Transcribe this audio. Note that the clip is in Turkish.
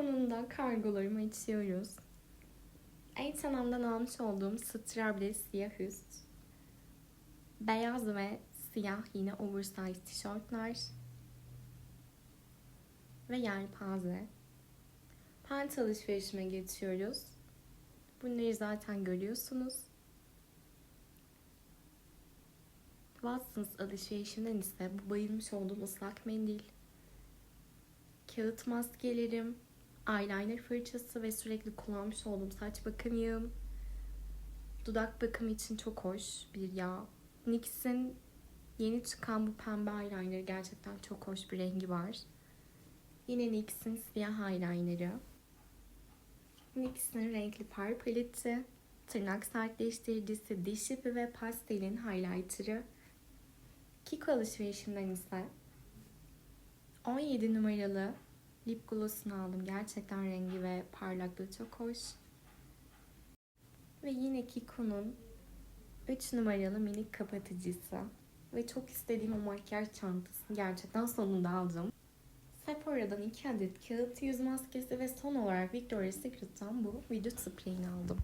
Sonunda kargolarımı açıyoruz. H&M'den almış olduğum strapless siyah üst. Beyaz ve siyah yine oversize tişörtler. Ve yelpaze. Pant alışverişime geçiyoruz. Bunları zaten görüyorsunuz. Watsons alışverişimden ise bu bayılmış olduğum ıslak mendil, kağıt maskelerim, eyeliner fırçası ve sürekli kullanmış olduğum saç bakım yağım, dudak bakımı için çok hoş bir yağ. NYX'in yeni çıkan bu pembe eyeliner gerçekten çok hoş bir rengi var. Yine NYX'in siyah eyelinerı. NYX'in renkli far paleti, tırnak sertleştiricisi, diş ipi ve pastelin highlighter'ı. Kiko alışverişimden ise 17 numaralı lip gloss'unu aldım. Gerçekten rengi ve parlaklığı çok hoş. Ve yine Kiko'nun 3 numaralı minik kapatıcısı. Ve çok istediğim o makyaj çantasını gerçekten sonunda aldım. Sephora'dan 2 adet kağıt yüz maskesi ve son olarak Victoria's Secret'tan bu vücut spreyini aldım.